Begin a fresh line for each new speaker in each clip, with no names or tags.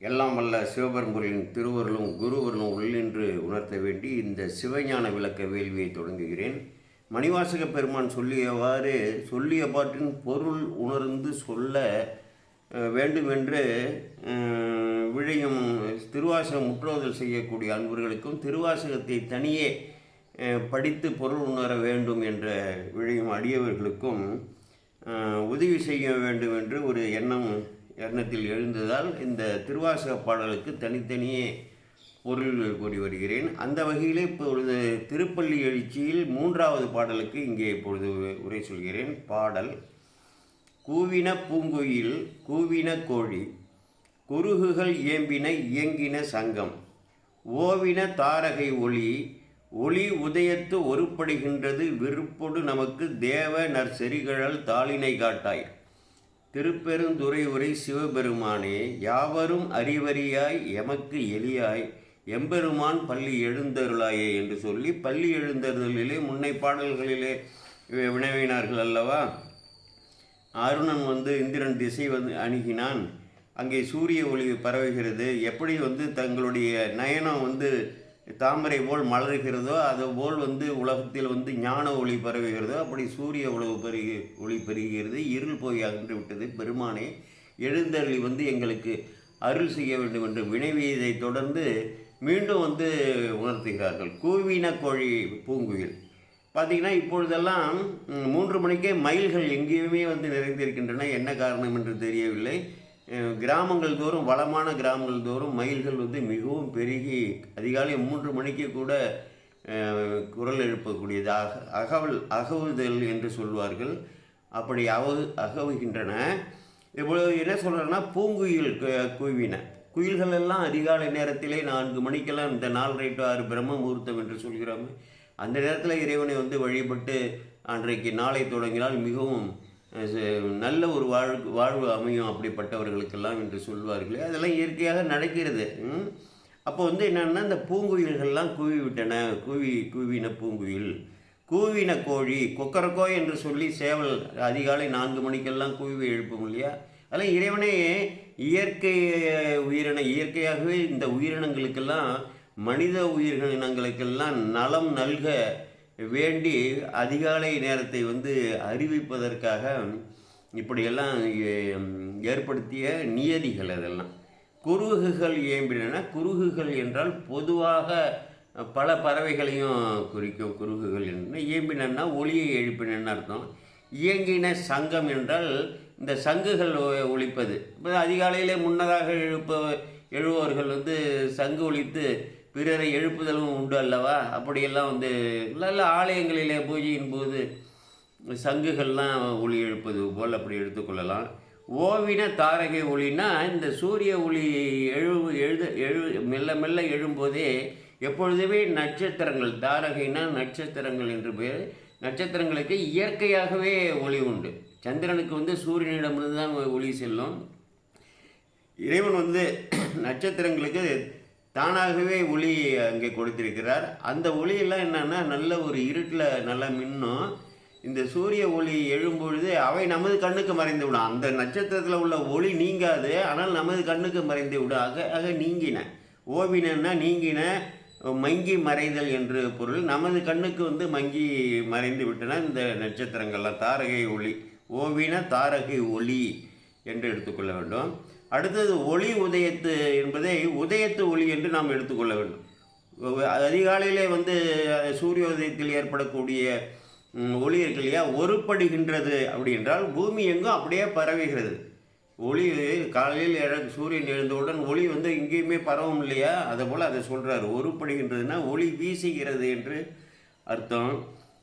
எல்லாம் வல்ல சிவபெரும்பொருளின் திருவருளும் குருவருளும் உள்ளென்று உணர்த்த வேண்டி இந்த சிவஞான விளக்க வேள்வியை தொடங்குகிறேன். மணிவாசக பெருமான் சொல்லியவாறு சொல்லிய பாட்டின் பொருள் உணர்ந்து சொல்ல வேண்டுமென்று விழையும் திருவாசகம் முற்றோதல் செய்யக்கூடிய அன்பர்களுக்கும் திருவாசகத்தை தனியே படித்து பொருள் உணர வேண்டும் என்ற விழையும் அடியவர்களுக்கும் உதவி செய்ய வேண்டும் என்று ஒரு எண்ணம் எண்ணத்தில் எழுந்ததால் இந்த திருவாசக பாடலுக்கு தனித்தனியே பொருள்கள் கூறி வருகிறேன். அந்த வகையிலே இப்பொழுது திருப்பள்ளி எழுச்சியில் மூன்றாவது பாடலுக்கு இங்கே இப்பொழுது உரை சொல்கிறேன். பாடல் கூவின பூங்குயில் கூவின கோழி குருகுகள் இயம்பின இயங்கின சங்கம் ஓவின தாரகை ஒளி ஒளி உதயத்து ஒருப்படுகின்றது விருப்பொடு நமக்கு தேவ நற்செறிகழல் தாளினை காட்டாய். திருப்பெருந்துறை உரை சிவபெருமானே யாவரும் அறிவறியாய் எமக்கு எளியாய் எம்பெருமான் பள்ளி எழுந்தருளாயே என்று சொல்லி பள்ளி எழுந்தருளிலே முன்னை பாடல்களிலே வினவினார்கள் அல்லவா? அருணன் வந்து இந்திரன் திசை வந்து அணுகினான். அங்கே சூரிய ஒளி பரவுகிறது. எப்படி வந்து தங்களுடைய நயனம் வந்து தாமரை போல் மலர்கிறதோ அதுபோல் வந்து உலகத்தில் வந்து ஞான ஒளி பரவுகிறதோ அப்படி சூரிய உழவு பெருகி ஒளி பெருகிறது இருள் போய் அகன்று விட்டது. பெருமானே எழுந்தருளி வந்து எங்களுக்கு அருள் செய்ய வேண்டும் என்று வினைவியதை தொடர்ந்து மீண்டும் வந்து உணர்த்துகிறார்கள். கூவின கோழி பூங்குயில். பார்த்தீங்கன்னா இப்பொழுதெல்லாம் மூன்று மணிக்கே மயில்கள் எங்கேயுமே வந்து நிறைந்திருக்கின்றன. என்ன காரணம் என்று தெரியவில்லை. கிராமங்கள் தோறும் வளமான கிராமங்கள் தோறும் மயில்கள் வந்து மிகவும் பெருகி அதிகாலை மூன்று மணிக்கு கூட குரல் எழுப்பக்கூடியது. அக அகவல் அகவுதல் என்று சொல்வார்கள். அப்படி அவகு அகவுகின்றன. இவ்வளவு என்ன சொல்கிறேன்னா பூங்குயில் குவின. குயில்கள் எல்லாம் அதிகாலை நேரத்திலே நான்கு மணிக்கெல்லாம் இந்த நாலரை டு ஆறு பிரம்ம முகூர்த்தம் என்று சொல்கிறோம் அந்த நேரத்தில் இறைவனை வந்து வழிபட்டு அன்றைக்கு நாளை தொடங்கினால் மிகவும் நல்ல ஒரு வாழ்வு வாழ்வு அமையும் அப்படிப்பட்டவர்களுக்கெல்லாம் என்று சொல்வார்களே. அதெல்லாம் இயற்கையாக நடக்கிறது. அப்போ வந்து என்னென்னா இந்த பூங்குயில்கள்லாம் கூவி விட்டன கூவி கூவின பூங்குயில். கூவின கோழி கொக்கரக்கோ என்று சொல்லி சேவல் அதிகாலை நான்கு மணிக்கெல்லாம் கூவி எழுப்பும் இல்லையா? அதெல்லாம் இறைவனே இயற்கை உயிரின இயற்கையாகவே இந்த உயிரினங்களுக்கெல்லாம் மனித உயிரினங்களுக்கெல்லாம் நலம் நல்க வேண்டி அதிகாலை நேரத்தை வந்து அறிவிப்பதற்காக இப்படியெல்லாம் ஏற்படுத்திய நியதிகள் அதெல்லாம். குருகுகள் ஏம்பினா குருகுகள் என்றால் பொதுவாக பல பறவைகளையும் குறிக்கும் குருகுகள் என்ன ஏம்பினா ஒளியை எழுப்பினன்னு அர்த்தம். இயங்கின சங்கம் என்றால் இந்த சங்குகள் ஒழிப்பது இப்போ அதிகாலையிலே முன்னதாக எழுப்ப எழுபவர்கள் வந்து சங்கு ஒழித்து பிறரை எழுப்புதலும் உண்டு அல்லவா? அப்படியெல்லாம் வந்து நல்ல ஆலயங்களிலே பூஜையின் போது சங்குகள்லாம் ஒளி எழுப்பது போல் அப்படி எடுத்துக்கொள்ளலாம் ஓவின தாரகை ஒளினா இந்த சூரிய ஒளி எழு எழுத எழு மெல்ல மெல்ல எழும்போதே எப்பொழுதுமே நட்சத்திரங்கள் தாரகைனா நட்சத்திரங்கள் என்று பெயர் நட்சத்திரங்களுக்கு இயற்கையாகவே ஒளி உண்டு. சந்திரனுக்கு வந்து சூரியனிடமிருந்து தான் ஒளி செல்லும். இறைவன் வந்து நட்சத்திரங்களுக்கு தானாகவே ஒளி அங்கே கொடுத்திருக்கிறார். அந்த ஒளியெல்லாம் என்னென்னா நல்ல ஒரு இருட்டில் நல்லா மின்னும். இந்த சூரிய ஒளி எழும்பொழுது அவை நமது கண்ணுக்கு மறைந்து விடும். அந்த நட்சத்திரத்தில் உள்ள ஒளி நீங்காது. ஆனால் நமது கண்ணுக்கு மறைந்து விடும். ஆக ஆக நீங்கின. ஓவினன்னா நீங்கின மங்கி மறைதல் என்று பொருள். நமது கண்ணுக்கு வந்து மங்கி மறைந்து விட்டன இந்த நட்சத்திரங்கள்லாம் தாரகை ஒளி ஓவின தாரகை ஒளி என்று எடுத்துக்கொள்ள வேண்டும். அடுத்தது ஒளி உதயத்து என்பதை உதயத்து ஒளி என்று நாம் எடுத்துக்கொள்ள வேண்டும். அதிகாலையிலே வந்து சூரிய உதயத்தில் ஏற்படக்கூடிய ஒளி இருக்கு இல்லையா? ஒருப்படுகின்றது அப்படி என்றால் பூமி எங்கும் அப்படியே பரவுகிறது. ஒளி காலையில் எழ சூரியன் எழுந்தவுடன் ஒளி வந்து எங்கேயுமே பரவும் இல்லையா? அதை போல் அதை சொல்கிறார் ஒருப்படுகின்றதுன்னா ஒளி வீசுகிறது என்று அர்த்தம்.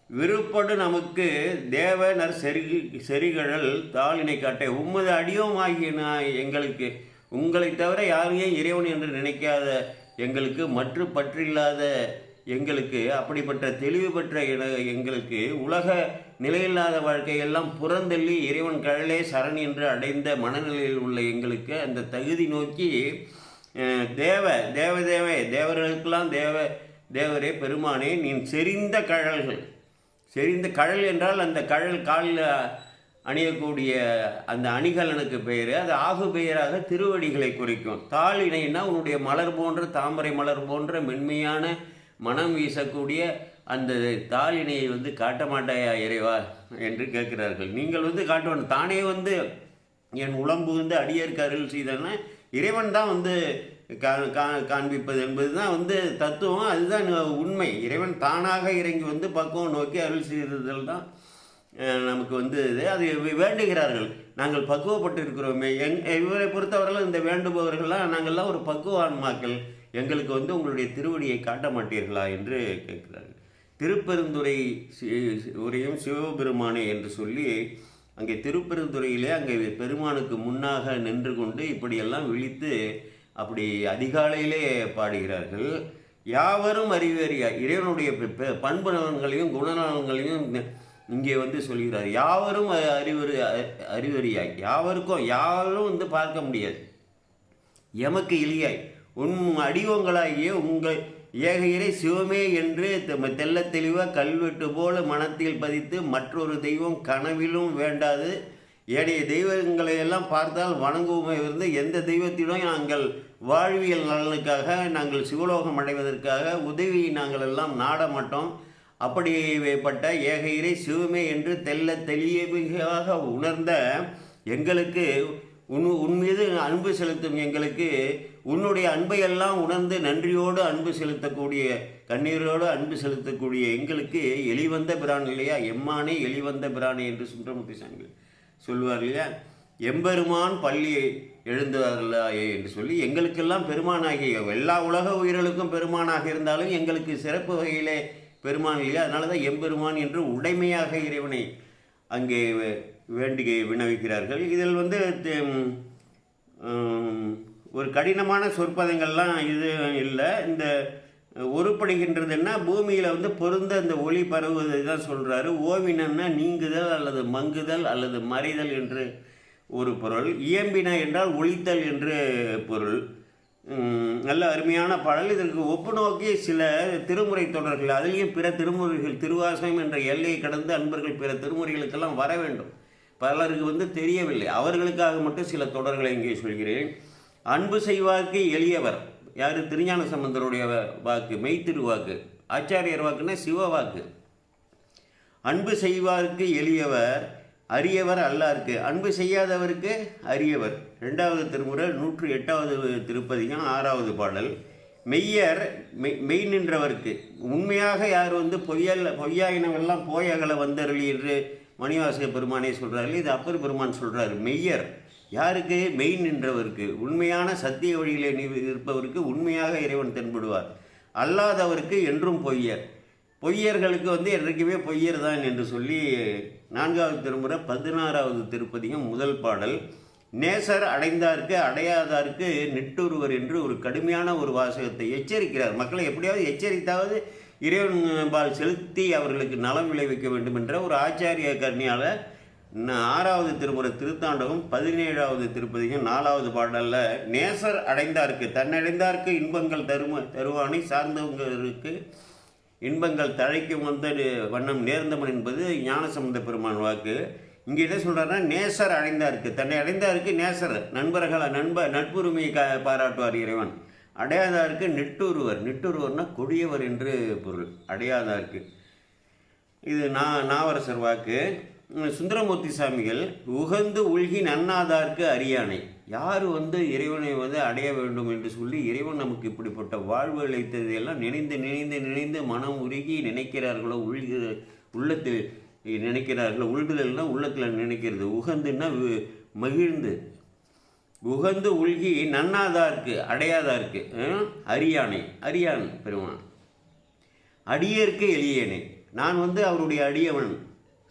விருப்படு நமக்கு தேவ நற் செரி செரிகழல் தாளினை காட்ட உம்மது அடியோம் ஆகிய நான் எங்களுக்கு உங்களை தவிர யாரையும் இறைவன் என்று நினைக்காத எங்களுக்கு மற்ற பற்றில்லாத எங்களுக்கு அப்படிப்பட்ட தெளிவு பெற்ற எங்களுக்கு உலக நிலையில்லாத வாழ்க்கையெல்லாம் புறந்தள்ளி இறைவன் கழலே சரண் என்று அடைந்த மனநிலையில் உள்ள எங்களுக்கு அந்த தகுதி நோக்கி தேவ தேவ தேவர்களுக்கெல்லாம் தேவ தேவரே பெருமானே நீ செறிந்த கழல்கள் செறிந்த கழல் என்றால் அந்த கழல் காலில் அணியக்கூடிய அந்த அணிகலனுக்கு பெயர். அது ஆகு பெயராக திருவடிகளை குறிக்கும். தாள் இணைன்னா உன்னுடைய மலர் போன்ற தாமரை மலர் போன்ற மென்மையான மனம் வீசக்கூடிய அந்த தாளினையை வந்து காட்ட மாட்டாயா இறைவா என்று கேட்கிறார்கள். நீங்கள் வந்து காட்டணும். தானே வந்து என் உளம்பு வந்து அடியேற்கு அருள் செய்தன்னா இறைவன் தான் வந்து கா கா- காண்பிப்பது என்பது தான் வந்து தத்துவம். அதுதான் உண்மை. இறைவன் தானாக இறங்கி வந்து பக்குவம் நோக்கி அருள் செய்ததில் தான் நமக்கு வந்து இது. அது வேண்டுகிறார்கள். நாங்கள் பக்குவப்பட்டு இருக்கிறோமே எங் இவரை பொறுத்தவரையில் இந்த வேண்டுபவர்கள்லாம் நாங்கள்லாம் ஒரு பக்குவான்மாக்கள். எங்களுக்கு வந்து உங்களுடைய திருவடியை காட்ட மாட்டீர்களா என்று கேட்கிறார்கள். திருப்பெருந்துறை உரையும் சிவபெருமானே என்று சொல்லி அங்கே திருப்பெருந்துறையிலே அங்கே பெருமானுக்கு முன்னாக நின்று கொண்டு இப்படியெல்லாம் விழித்து அப்படி அதிகாலையிலே பாடுகிறார்கள். யாவரும் அறிவேறியா இறைவனுடைய பண்பு நலன்களையும் குணநலன்களையும் இங்கே வந்து சொல்கிறார். யாவரும் அறிவறி அறிவறியாய். யாவருக்கும் யாரும் வந்து பார்க்க முடியாது. எமக்கு இல்லையாய் உன் அடிவங்களாகிய உங்கள் ஏக இறை சிவமே என்று தெ- தெளிவாக கல்வெட்டு போல மனத்தில் பதித்து மற்றொரு தெய்வம் கனவிலும் வேண்டாது. ஏனைய தெய்வங்களை எல்லாம் பார்த்தால் வணங்குவோமே இருந்து எந்த தெய்வத்திடம் நாங்கள் வாழ்வியல் நலனுக்காக நாங்கள் சிவலோகம் அடைவதற்காக உதவியை நாங்கள் எல்லாம் நாட மாட்டோம். அப்படிப்பட்ட ஏக இறை சிவமே என்று தெல்ல தெளியமாக உணர்ந்த எங்களுக்கு உன் உன் மீது அன்பு செலுத்தும் எங்களுக்கு உன்னுடைய அன்பை எல்லாம் உணர்ந்து நன்றியோடு அன்பு செலுத்தக்கூடிய கண்ணீரோடு அன்பு செலுத்தக்கூடிய எங்களுக்கு எளிவந்த பிரான் இல்லையா? எம்மானே எளிவந்த பிரானே என்று சுந்தரமூர்த்தி சாமி சொல்லுவார் இல்லையா எம்பெருமான் பள்ளி எழுந்தார்களாயே என்று சொல்லி எங்களுக்கெல்லாம் பெருமானாகிய எல்லா உலக உயிர்களுக்கும் பெருமானாக இருந்தாலும் எங்களுக்கு சிறப்பு வகையிலே பெருமான் இல்லையா? அதனால தான் எம்பெருமான் என்று உடைமையாக இறைவனை அங்கே வே- வேண்டி இதில் வந்து ஒரு கடினமான சொற்பதங்கள்லாம் இது இல்லை. இந்த உருப்படுகின்றதுன்னா பூமியில் வந்து பொருந்த அந்த ஒளி பரவுவதை தான் சொல்கிறாரு ஓவினன்னா நீங்குதல் அல்லது மங்குதல் அல்லது மறைதல் என்று ஒரு பொருள். இயம்பின என்றால் ஒழித்தல் என்று பொருள். நல்ல அருமையான பாடல். இதற்கு ஒப்பு நோக்கி சில திருமுறை தொடர்கள் அதிலேயும் பிற திருமுறைகள் திருவாசகம் என்ற எல்லையை கடந்து அன்பர்கள் பிற திருமுறைகளுக்கெல்லாம் வர வேண்டும். பலருக்கு வந்து தெரியவில்லை. அவர்களுக்காக மட்டும் சில தொடர்களை இங்கே சொல்கிறேன். அன்பு செய்வார்க்கு எளியவர். யார்? திருஞான சம்பந்தருடைய வா- வாக்கு ஆச்சாரியர் வாக்குன்னா சிவ வாக்கு. அன்பு செய்வார்க்கு எளியவர் அரியவர் அல்லாருக்கு. அன்பு செய்யாதவருக்கு அரியவர். ரெண்டாவது திருமுறை நூற்று எட்டாவது திருப்பதியும் ஆறாவது பாடல். மெய்யர் மெய் மெய் நின்றவருக்கு. உண்மையாக யார் வந்து பொய்யல் பொய்யாயினவெல்லாம் போயகல வந்தருளி என்று மணிவாசக பெருமானே சொல்கிறார்கள் இது அப்பர் பெருமான் சொல்கிறார் மெய்யர். யாருக்கு மெய் நின்றவருக்கு உண்மையான சத்திய வழியிலே இருப்பவருக்கு உண்மையாக இறைவன் தென்படுவார். அல்லாதவருக்கு என்றும் பொய்யர். பொய்யர்களுக்கு வந்து என்றைக்குமே பொய்யர் தான் என்று சொல்லி நான்காவது திருமுறை பதினாறாவது திருப்பதியும் முதல் பாடல் நேசர் அடைந்தார்க்கு அடையாதார்க்கு நெட்டுருவர் என்று ஒரு கடுமையான ஒரு வாசகத்தை எச்சரிக்கிறார். மக்களை எப்படியாவது எச்சரித்தாவது இறைவன் பால் செலுத்தி அவர்களுக்கு நலம் விளைவிக்க வேண்டும் என்ற ஒரு ஆச்சாரிய கர்ணியால் ஆறாவது திருமுறை திருத்தாண்டகம் பதினேழாவது திருப்பதிகம் நாலாவது பாடலில் நேசர் அடைந்தார்க்கு தன்னடைந்தார்க்கு இன்பங்கள் தரும தருவானை சார்ந்தவங்களுக்கு இன்பங்கள் தழைக்கும் வந்த வண்ணம் நேர்ந்தவன் என்பது ஞானசம்பந்த பெருமான் வாக்கு. இங்கே என்ன சொல்கிறாருன்னா நேசர் அடைந்தாருக்கு தன்னை அடைந்தாருக்கு நேசர் நண்பர்கள நண்ப நட்புரிமையை கா பாராட்டுவார் இறைவன். அடையாதாருக்கு நெட்டுருவர். நெட்டுருவர்னால் கொடியவர் என்று பொருள். அடையாதாருக்கு. இது நா நாவரசர் வாக்கு. சுந்தரமூர்த்தி சாமிகள் உகந்து உள்கி நன்னாதார்க்கு அரியானை யார் வந்து இறைவனை வந்து அடைய வேண்டும் என்று சொல்லி இறைவன் நமக்கு இப்படிப்பட்ட வாழ்வு அளித்ததையெல்லாம் நினைந்து நினைந்து நினைந்து மனம் உருகி நினைக்கிறார்களோ உள்கிற உள்ளத்தில் நினைக்கிறார்களோ உள்குதல்னா உள்ளத்தில் நினைக்கிறது. உகந்துன்னா மகிழ்ந்து. உகந்து உள்கி நன்னாதார்க்கு அடையாதார்க்கு அஹ், அரியானை அரியான் பெருமான். அடியேற்கு எளியேனே. நான் வந்து அவருடைய அடியவன்.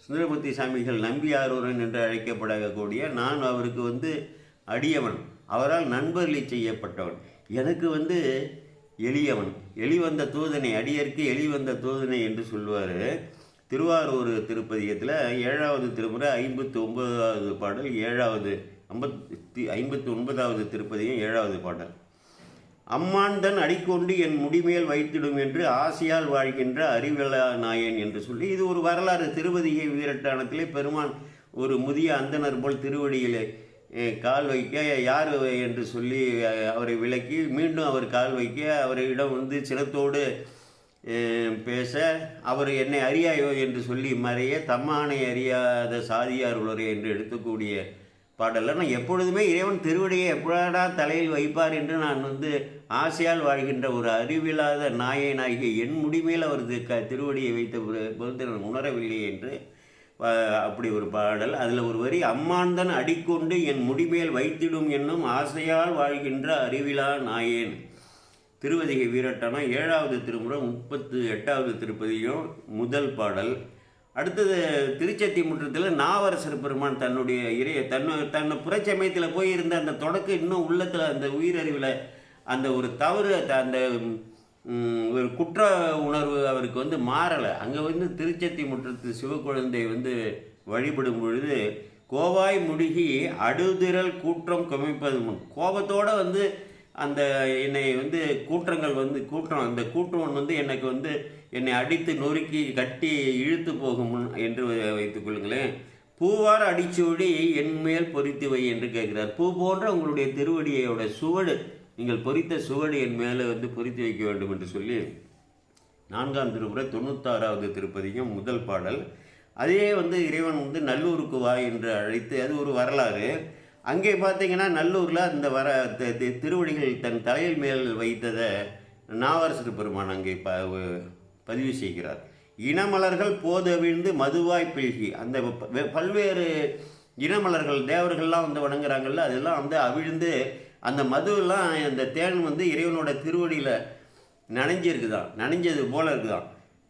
சுந்தரமூர்த்தி சாமிகள் நம்பியாரூரன் என்று அழைக்கப்படக்கூடிய நான் அவருக்கு வந்து அடியவன். அவரால் நண்பர்லி செய்யப்பட்டவன். எனக்கு வந்து எளியவன். எளிவந்த தூதனை அடியருக்கு எளிவந்த தூதனை என்று சொல்லுவார் திருவாரூர் திருப்பதியத்தில் ஏழாவது திருமுறை ஐம்பத்தி ஒன்பதாவது பாடல் ஏழாவது ஐம்பத்தி ஐம்பத்தி ஒன்பதாவது திருப்பதியம் ஏழாவது பாடல். அம்மாந்தன் அடிக்கொண்டு என் முடிமேல் வைத்திடும் என்று ஆசையால் வாழ்கின்ற அறிவிழா நாயன் என்று சொல்லி இது ஒரு வரலாறு. திருவதிகை வீரட்டானத்திலே பெருமான் ஒரு முதிய அந்தணர் போல் திருவடியிலே கால் வைக்க யார் என்று சொல்லி அவரை விலக்கி மீண்டும் அவர் கால் வைக்க அவரிடம் வந்து சினத்தோடு பேச அவர் என்னை அறியாயோ? என்று சொல்லி மறைய தம்மானை அறியாத சாதியார் உளரே என்று எடுத்துக்கூடிய பாடலில் நான் எப்பொழுதுமே இறைவன் திருவடியை எப்படா தலையில் வைப்பார் என்று நான் வந்து ஆசையால் வாழ்கின்ற ஒரு அறிவில்லாத நாயனாகிய என் முடிமேல் அவரது க திருவடியை வைத்த பொழுது நான் உணரவில்லை என்று அப்படி ஒரு பாடல். அதில் ஒரு வரி அம்மான்தன் அடிக்கொண்டு என் முடிமேல் வைத்திடும் என்னும் ஆசையால் வாழ்கின்ற அறிவிலா நாயேன். திருவதிகை வீரட்டனம் ஏழாவது திருமுறை முப்பத்து எட்டாவது திருப்பதியும் முதல் பாடல். அடுத்தது திருச்சத்தி முற்றத்தில் நாவரசர் பெருமான் தன்னுடைய இறைய தன்னு தன்னை புறச்சமயத்தில் போய் இருந்த அந்த தொடக்கம் இன்னும் உள்ளத்தில் அந்த உயிரறிவில் அந்த ஒரு தவறு த- அந்த ஒரு குற்ற உணர்வு அவருக்கு வந்து மாறலை. அங்கே வந்து திருச்சத்தி முற்றத்து சிவக்குழந்தை வந்து வழிபடும் பொழுது கோவாய் முடுகி அடுதிரல் கூற்றம் குமைப்பது முன் கோபத்தோட வந்து அந்த என்னை வந்து கூற்றங்கள் வந்து கூற்றம் அந்த கூற்றம் வந்து எனக்கு வந்து என்னை அடித்து நொறுக்கி கட்டி இழுத்து போகும் முன் என்று வைத்துக் கொள்ளுங்களேன். பூவார் அடிச்சோடி என் மேல் பொறித்து வை என்று கேட்கிறார். பூ போன்ற உங்களுடைய திருவடியோட சுவடு நீங்கள் பொறித்த சுவடு என் மேலே வந்து பொறித்து வைக்க வேண்டும் என்று சொல்லி நான்காம் திருமுறை தொண்ணூத்தாறாவது திருப்பதியும் முதல் பாடல். அதே வந்து இறைவன் வந்து நல்லூருக்கு வா என்று அழைத்து அது ஒரு வரலாறு. அங்கே பார்த்தீங்கன்னா நல்லூரில் அந்த வர தி- திருவடிகள் தன் தலையில் மேல் வைத்ததை நாவரசர் பெருமான் அங்கே ப பதிவு செய்கிறார். இனமலர்கள் போதவிழ்ந்து மதுவாய் பில்கி. அந்த பல்வேறு இனமலர்கள் தேவர்கள்லாம் வந்து வணங்குறாங்கல்ல அதெல்லாம் வந்து அவிழ்ந்து அந்த மதுவெல்லாம் அந்த தேன் வந்து இறைவனோட திருவடியில் நனைஞ்சிருக்குதான் நனைஞ்சது போல இருக்குதான்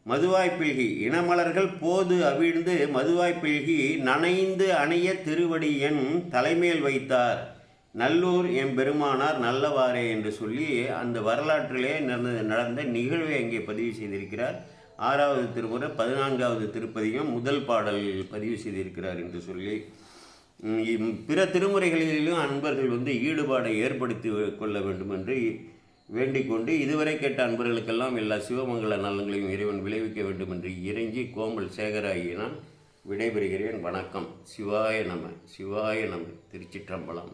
மதுவாய் பில்கி இனமலர்கள் போது அவிழ்ந்து மதுவாய் பில்கி நனைந்து அணைய திருவடி என் தலைமையில் வைத்தார். நல்லூர் எம் பெருமானார் நல்லவாறே என்று சொல்லி அந்த வரலாற்றிலே நடந்த நடந்த நிகழ்வை அங்கே பதிவு செய்திருக்கிறார். ஆறாவது திருமுறை பதினான்காவது திருப்பதியும் முதல் பாடல் பதிவு செய்திருக்கிறார் என்று சொல்லி பிற திருமுறைகளிலும் அன்பர்கள் வந்து ஈடுபாடை ஏற்படுத்தி கொள்ள வேண்டும் என்று வேண்டிக்கொண்டு இதுவரை கேட்ட அன்பர்களுக்கெல்லாம் எல்லா சிவமங்கல நலன்களையும் இறைவன் விளைவிக்க வேண்டும் என்று இறைஞ்சி கோமல் சேகராகிய நான் விடைபெறுகிறேன். வணக்கம். சிவாய நம. சிவாய நம. திருச்சிற்றம்பலம்.